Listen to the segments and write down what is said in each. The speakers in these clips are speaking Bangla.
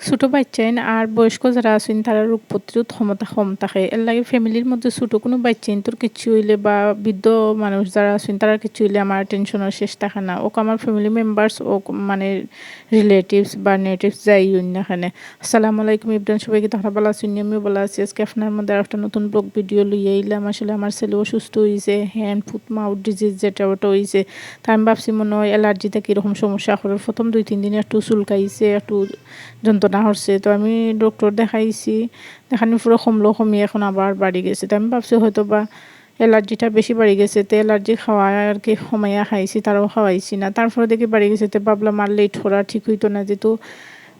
ছোটো বাচ্চাইন আর বয়স্ক যারা আছেন তারা রোগ প্রতিরোধ ক্ষমতা কম থাকে। এর লাগে ফ্যামিলির মধ্যে ছোটো কোনো বাচ্চাইন তোর কিছু হইলে বা বৃদ্ধ মানুষ যারা আছেন তারা কিছু হইলে আমার টেনশনের শেষ থাকে না। ওকে আমার ফ্যামিলি মেম্বার্স ও মানে রিলেটিভস বা নেটিভস যাই না এখানে আসসালামু আলাইকুম ইবরান সবাইকে তাহলে ভালো আছেন? আমিও ভালো আছি। আজকে আপনার মধ্যে একটা নতুন ব্লগ ভিডিও লইয়ে এলাম আসলে আমার ছেলে অসুস্থ হয়েছে হ্যান্ড ফুট মাউথ ডিজিজ যেটা ওটা হয়েছে তা আমি ভাবছি মনে হয় অ্যালার্জিতে কীরকম সমস্যা? করে প্রথম দুই, তিন দিনে একটু চুলকাইছে, একটু যন্ত্রণা হচ্ছে, তো আমি ডক্টর দেখাইছি। দেখানি পুরো কমলো কমিয়ে এখন আবার বাড়ি গেছে। তো আমি ভাবছি হয়তো বা অ্যালার্জিটা বেশি বাড়ি গেছে। তো অ্যালার্জি খাওয়া আর কি সময়া খাইছি, তারাও খাওয়াইছি না। তারপরে দেখি বাড়ি গেছে, তো ভাবলাম আর লেট করা ঠিক হইতো না। যেহেতু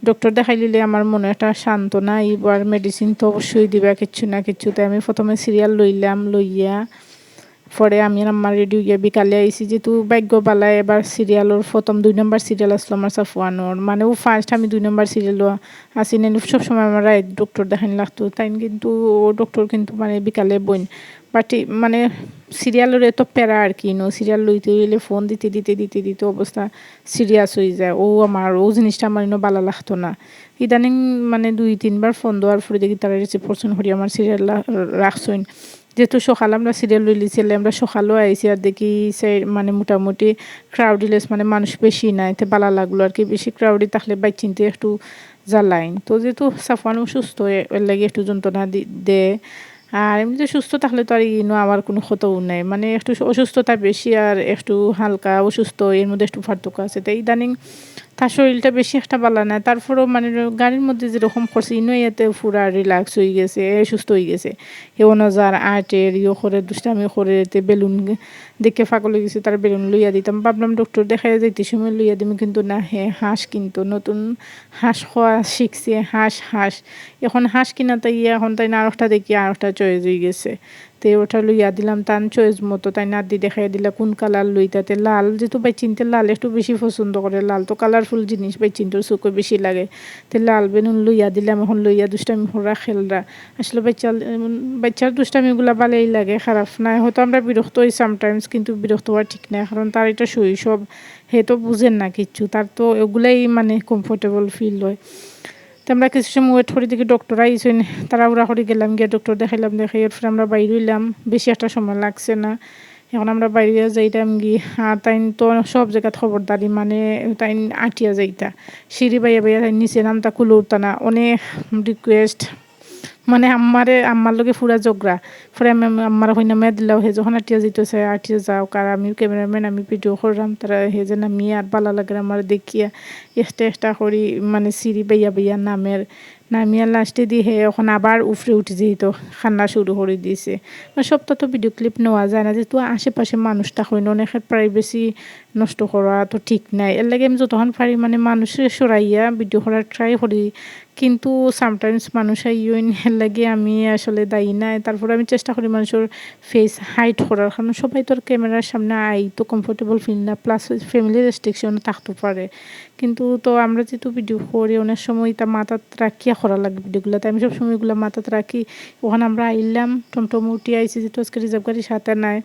ডক্টর দেখাই দিলে আমার মনে একটা সান্ত্বনা এইবার মেডিসিন তো অবশ্যই দিবা, কিচ্ছু না কিচ্ছু। তো আমি প্রথমে সিরিয়াল লইলাম, লইয়া পরে আমি আমার রেডিও গিয়ে বিকালে আইসি যেহেতু ভাগ্য বালায় এবার সিরিয়ালের প্রথম দুই নম্বর সিরিয়াল আসলো আমার সাফওয়ানোর। মানে ও ফার্স্ট আমি দুই নম্বর সিরিয়াল আসি, নেন সবসময় আমার ডক্টর দেখান লাগতো। তাই কিন্তু ও ডক্টর কিন্তু মানে বিকালে বইন। বাট মানে সিরিয়ালের এত প্যারা আর কি নো সিরিয়াল লইতে গেলে ফোন দিতে দিতে দিতে দিতে অবস্থা সিরিয়াস হয়ে যায়। ও আমার, ও জিনিসটা আমার ইনো ভালো লাগতো না। ইদানিং মানে দুই, তিনবার ফোন দেওয়ার পরে দেখি তারা রিসিভ করছেন হরি আমার সিরিয়াল রাখছেন। যেহেতু সকাল আমরা সিরিয়াল লইলিছিলে আমরা সকালও আইসি আর দেখি সে মানে মোটামুটি ক্রাউডিলেস মানে মানুষ বেশি নাই তো ভালো লাগল আর কি। বেশি ক্রাউডি থাকলে বাইক চিনতে একটু জ্বালাইন। তো যেহেতু সাফানো সুস্থ এর লাগে একটু যন্ত্রণা দেয়। আর এমনিতে সুস্থ থাকলে তো আর ইনো আমার কোনো ক্ষতও নেই। মানে একটু অসুস্থতা বেশি আর একটু হালকা অসুস্থ, এর মধ্যে একটু পার্থক্য আছে। তো ইদানিং তার শরীরটা বেশি একটা ভালো না তারপরেও মানে গাড়ির মধ্যে যেরকম করছে, ইনো ইয়াতে পুরা রিল্যাক্স হয়ে গেছে, এ সুস্থ হয়ে গেছে। এও নজার আর্টের ইয়ে করে, দুষ্টামি করে এতে বেলুন দেখে ফাঁকল হয়ে গেছে, তার বেলুন লইয়া দিতাম। ভাবলাম ডক্টর দেখাই যাইতে, সময় লইয়া দিম, কিন্তু না, হে হাঁস কিন্তু নতুন হাঁস খাওয়া শিখছে, হাঁস হাঁস। এখন হাঁস কিনা তাই, এখন তাই না, আরেকটা দেখি, আরেকটা চয়েস হয়ে গেছে। তে ওটা লইয়া দিলাম, তান চয়েস মতো, তাই নাদি দেখাই দিলা কোন কালার লই তাতে লাল যেহেতু বাই চিনতে লাল একটু বেশি পছন্দ করে, লাল তো কালারফুল জিনিস বাই চিনতেও চোখে বেশি লাগে। তে লাল বেনুন লইয়া দিলাম, এখন লইয়া দুষ্টামি হরা খেলরা। আসলে বাচ্চা বাচ্চার দুষ্টামিগুলো ভালোই লাগে, খারাপ নাই হয়তো আমরা বিরক্ত হই সামটাইমস কিন্তু বিরক্ত হওয়া ঠিক নাই কারণ তার এটা শৈশব, হে তো বুঝেন না কিচ্ছু, তার তো এগুলাই মানে কমফোর্টেবল ফিল হয়। তো আমরা কিছু সময় ওয়েট করি দেখি ডক্টর আইসেন তারা ওরা করে গেলাম, গিয়ে ডক্টর দেখাইলাম দেখাই এরপর আমরা বাইরে হইলাম। বেশি একটা সময় লাগছে না। এখন আমরা বাইরে যাইতাম গিয়ে, আর তাই তো সব জায়গাত খবরদারি মানে তাই আটিয়া যাইতা। সিঁড়ি বাইয়া বাইয়া তাই নিচে নামতা, কুলো উঠতা না। অনেক রিকোয়েস্ট মানে আমারে আমার লগে ফুরা জগরা ফুরা আমার হইনা মেয়ে দিলাও, হে যখন আটিয়া যেতেছে আটিয়া যাও, কার আমি ক্যামেরাম্যান আমি ভিডিও করলাম, তারা হে যে নামি আর বালা লাগে আমার দেখিয়া এক্সট্রা এক্সট্রা করি মানে সিঁড়ি বাইয়া বাইয়া নামের। নামিয়া লাস্টে দিয়ে হে, এখন আবার উফরে উঠে যেত খান্না শুরু করে দিয়েছে সবটা তো ভিডিও ক্লিপ নেওয়া যায় না, যেহেতু আশেপাশে মানুষটা হয় না অনেক প্রাইভেসি নষ্ট করা তো ঠিক নাই। এর লাগে আমি যতক্ষণ পারি মানে মানুষের সরাইয়া ভিডিও করার ট্রাই করি। কিন্তু সামটাইমস মানুষ ইউন এর লাগে, আমি আসলে দায়ী নাই। তারপরে আমি চেষ্টা করি মানুষের ফেস হাইট করার। কারণ সবাই তোর ক্যামেরার সামনে আই তো কমফোর্টেবল ফিল না। প্লাস ফ্যামিলি রেস্ট্রিকশন থাকতে পারে। কিন্তু তো আমরা যেহেতু ভিডিও করি, অনেক সময় তা মাথাত রাখিয়া করা লাগে ভিডিওগুলোতে আমি সব সময় এগুলো মাথাত রাখি। ওখানে আমরা আইলাম, টমটম উঠি, আইছি, যেহেতু আজকে রিজার্ভ গাড়ি সাথে নাই।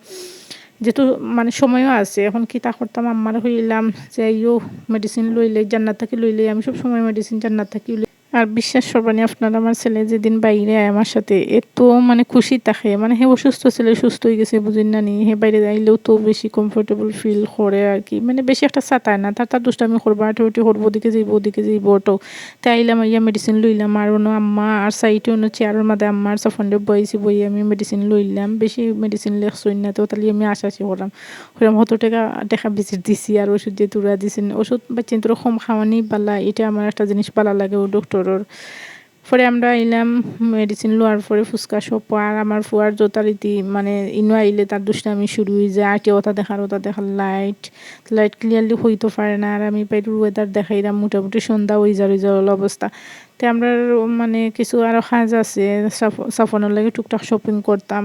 যেহেতু মানে সময়ও আছে, এখন কি তা করতাম? আমার হইলাম যে ইও মেডিসিন লইলে, জান্নাত থাকি লইলে, আমি সব সময় মেডিসিন জান্নাত থাকি আর বিশ্বাস করবানি আপনার আমার ছেলে যেদিন বাইরে আমার সাথে, এত মানে খুশি থাকে। মানে হে অসুস্থ ছেলে, সুস্থ হয়ে গেছে, বুঝিন না নি। হে বাইরে যাইলেও তো বেশি কমফোর্টেবল ফিল করে আর কি। মানে বেশি একটা চাতায় না, তার তার দুষ্টামি করব আঠে উঠে করব, ওদিকে যাইব ওদিকে যাইব ওটো তাই আইলাম ইয়া মেডিসিন লইলাম, আর অন্য আম্মা, আর সাইটে অন্য চেয়ারের মধ্যে আম্মার সফন্ডে বইছি বই আমি মেডিসিন লইলাম। বেশি মেডিসিন লেখছই না, তো তাহলে আমি আশাশি করলাম। হইলাম হত টাকা দেখা ভিজিট দিছি, আর ওষুধ দিয়ে তুরা দিছেন। ওষুধ বাচ্চা তোর কম খাওয়ানি পালা এটা আমার একটা জিনিস পালা লাগে, ও ডক্টর ডক্টরর পরে আমরা আইলাম মেডিসিন লোয়ার পরে ফুচকা সপ আর আমার ফুয়ার যথারীতি মানে ইনো আইলে তার দুষ্টামি শুরু হয়ে যায়। আটে ওটা দেখার ওটা দেখার লাইট লাইট ক্লিয়ারলি হইতে পারে না। আর আমি পাই ওয়েদার দেখাইলাম। মোটামুটি সন্ধ্যা ওই যার অবস্থা। তো আমরা মানে কিছু আরও কাজ আছে সাফনের লাগে টুকটাক শপিং করতাম।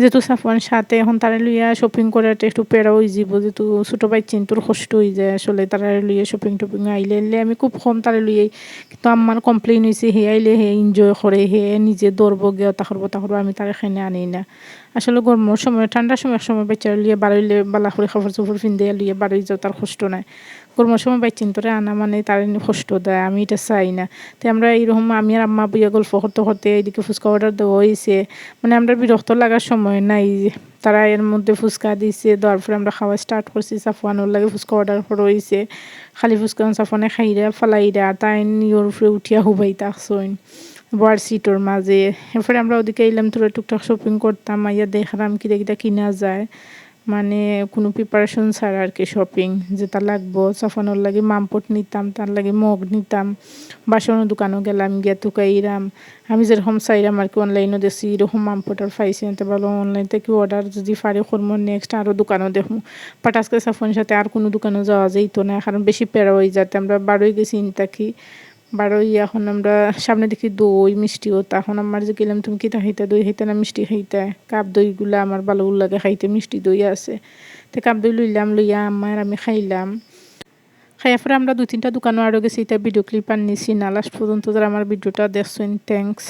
যেহেতু সাফন সাথে এখন তারা লইয়া শপিং করাটা একটু পেরা হয়ে যাব যেহেতু ছোটো বাই চিন্তুর কষ্ট হয়ে যায় আসলে, তারা লইয়া শপিং টপিং আইলে এলে আমি খুব কম তারা লইয়াই। কিন্তু আমার কমপ্লেন হয়েছে হে আইলে, হে এনজয় করে, হে নিজে দৌড়বো গিয়ে তা করব তা করব আমি তারা এখানে আনি না। আসলে গরমের সময়, ঠান্ডার সময় সময় বাচ্চারা লিয়ে বাড়াইলে বালা করে খাবার চোপড় ফিন্দে লিয়ে বাড়াই যাও, তার কষ্ট নাই। গরমের সময় বাইচিন তোরে আনা মানে তার কষ্ট দেয়, আমি এটা চাই না। তো আমরা এইরকম আমি আর আম্মা বইয়া গল্প করতে করতে এইদিকে ফুচকা অর্ডার দেওয়া হয়েছে মানে আমরা বিরক্ত লাগার সময় নাই তারা এর মধ্যে ফুচকা দিছে, দেওয়ার পরে আমরা খাওয়া স্টার্ট করছি, সাফওয়ানোর লাগে ফুচকা অর্ডার করা হয়েছে খালি ফুচকা সাফওয়ানে খাইরা, ফালাইরা, তাই নিয়র উপরে উঠিয়া হুবাই তাকছইন বয়ার সিটোর মাঝে। এরপরে আমরা ওদিকে এলাম তোরা টুকটাক শপিং করতাম, আইয়া দেখলাম কিটা কিটা কিনা যায়। মানে কোনো প্রিপারেশন ছাড়া আর কি শপিং যেটা লাগবো। সাফানোর লাগে মামপট নিতাম, তার লাগে মগ নিতাম। বাসনের দোকানও গেলাম, গিয়া তুকাইরাম আমি যেরকম চাইরাম আর কি অনলাইনও দেখছি, এরকম মামপট আর পাইছি আনতে পারল অনলাইন থেকে অর্ডার যদি পারি করব নেক্সট আরও দোকানও দেখব বাট আজকে সাফনের সাথে আর কোনো দোকানও যাওয়া যাইতো না, কারণ বেশি পেরা হয়ে যাতে আমরা বারোই গেছি থাকি বারোই এখন আমরা সামনে দেখি দই, মিষ্টিও। তখন আমার যে গেলাম, তুমি কিতা খাইতে? দই খাইতে না মিষ্টি খাইতে? কাপ দইগুলো আমার ভালো লাগে খাইতে, মিষ্টি দই আছে। তো কাপ দই লইলাম, লইয়া আমার আমি খাইলাম। খাইয়া পরে আমরা দু তিনটা দোকানও আরও গেছি এটা ভিডিও ক্লিপ আর নিছি না। লাস্ট পর্যন্ত যারা আমার ভিডিওটা দেখছেন থ্যাংকস